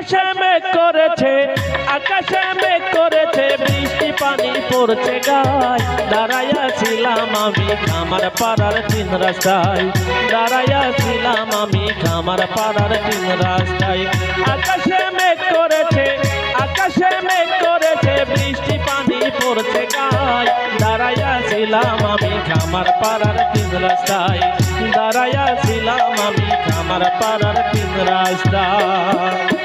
আকাশে মেঘ করেছে, আকাশে মেঘ করেছে, বৃষ্টি পানি পড়ছে গায়। দাঁড়াইয়া ছিলাম আমি খামার পাড়ার তিন রাস্তায়। দাঁড়াইয়া ছিলাম আমি খামার পাড়ার তিন রাস্তায়। আকাশে মেঘ করেছে, আকাশে মেঘ করেছে, বৃষ্টি পানি পড়ছে গায়। দাঁড়াইয়া ছিলাম আমি খামার পাড়ার তিন রাস্তায়। দাঁড়াইয়া ছিলাম আমি খামার পাড়ার তিন রাস্তায়।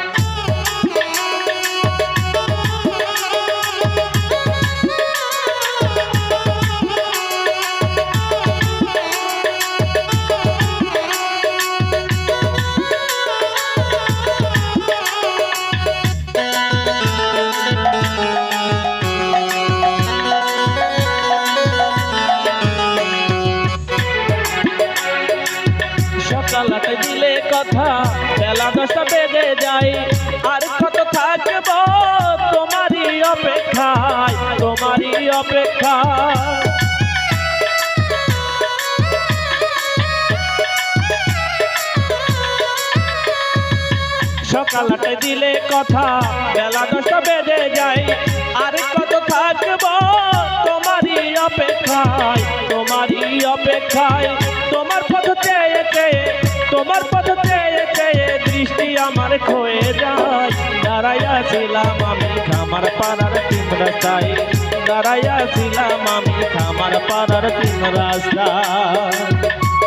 সকাল দিলে কথা। বেলা দশটা বেজে যায়, আর কত থাকব তোমারই অপেক্ষায় তোমারই অপেক্ষায়। সকাল আটে দিলে কথা, বেলা দশটা বেজে যায়, আর কত থাকব তোমারই অপেক্ষায় তোমারই অপেক্ষায়, তোমার পথ চেয়ে চেয়ে তোমার পথ চেয়ে দৃষ্টি আমার খয়ে যায়। দাঁড়াইয়া ছিলাম আমি খামার পাড়ার তিন রাস্তায়। দাঁড়াইয়া ছিলাম আমি খামার পাড়ার তিন রাস্তায়।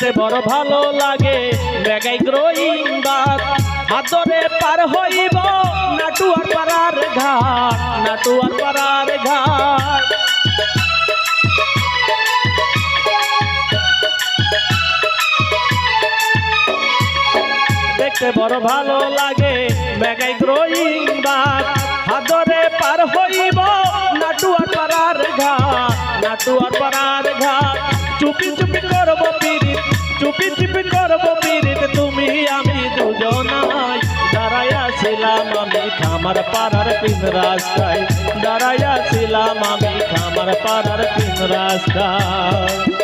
দেখতে বড় ভালো লাগে। মেগাই গ্রোয়িং বাদ হাতরে পার হইব নাটুয়ার পাড়ার ঘাট, নাটুয়ার পাড়ার ঘাট। বড় ভালো লাগে মেগাই গ্রোয়িং বাদ হাতরে পার হইব নাটুয়ার পাড়ার ঘাট, নাটুয়ার পাড়ার ঘাট। চুপি চুপি করব চুপি করব পিরিত তুমি, আমি দুজনাই। দাঁড়াইয়াছিলাম আমি খামার পাড়ার তিন রাস্তায়। দাঁড়াইয়াছিলাম আমি খামার পাড়ার তিন রাস্তায়।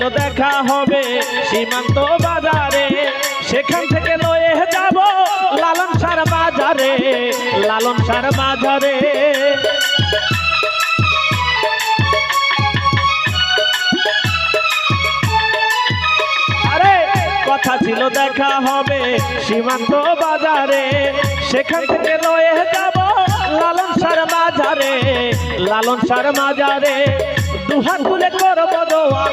কথা দেখা হবে। সীমান্ত বাজারে, সেখান থেকে লয়ে যাব লালন সার বাজারে, লালন সার বাজারে। কথা ছিল দেখা হবে সীমান্ত বাজারে, সেখান থেকে লয়ে যাব লালন সার বাজারে, লালন সার বাজারে। দুহাত তুলে করব দোয়া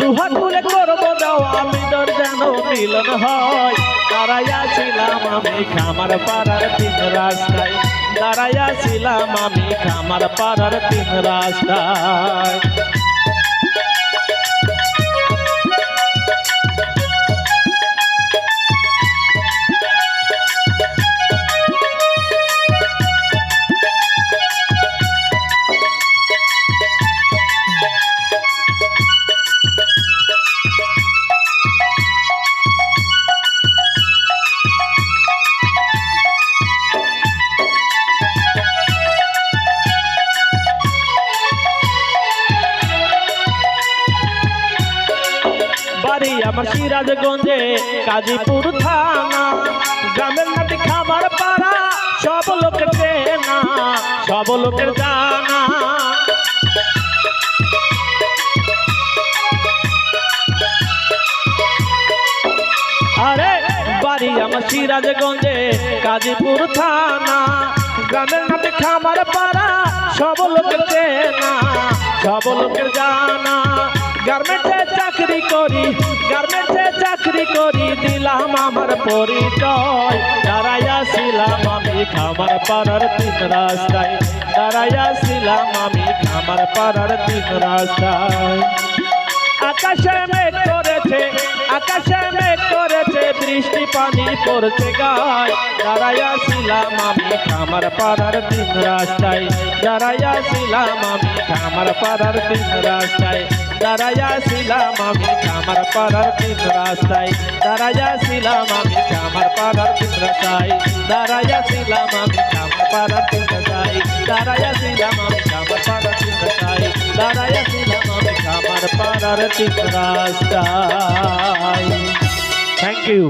দুহাত তুলে করব দোয়া আমি তোর যেন মিলন হয়। দাঁড়াইয়াছিলাম আমি খামার পাড়ার তিন রাস্তায়। দাঁড়াইয়াছিলাম আমি খামার পাড়ার তিন রাস্তায়। বাড়ি আমার সিরাজগঞ্জে, কাজীপুর থানা। গ্রামের নাটি খামার পাড়া, সব লোকের চেনা, সব লোকের জানা। আরে, বাড়ি আমার সিরাজগঞ্জে, কাজীপুর থানা। গ্রামের নামে খামার পাড়া, সব লোকের চেনা, সব লোকের জানা। গার্মেন্টে চাকরি করি, গার্মেন্টে চাকরি করি, দিলাম আমার পরিচয়। দাঁড়াইয়াছিলাম আমি খামার পাড়ার তিন রাস্তায়। দাঁড়াইয়াছিলাম আমি খামার পাড়ার তিন রাস্তায়। পানি পড়ছে গায়। দাঁড়াইয়াছিলাম আমি খামার পাড়ার তিন রাস্তায়। দাঁড়াইয়াছিলাম আমি খামার পাড়ার তিন রাস্তায়। দাঁড়াইয়াছিলাম আমি খামার পাড়ার তিন রাস্তায়। দাঁড়াইয়াছিলাম আমি খামার পাড়ার তিন রাস্তায়। দাঁড়াইয়াছিলাম আমি খামার পাড়ার তিন রাস্তায়। দাঁড়াইয়াছিলাম আমি খামার পাড়ার তিন রাস্তায়। দাঁড়াইয়াছিলাম আমি খামার পাড়ার তিন রাস্তায়। Thank you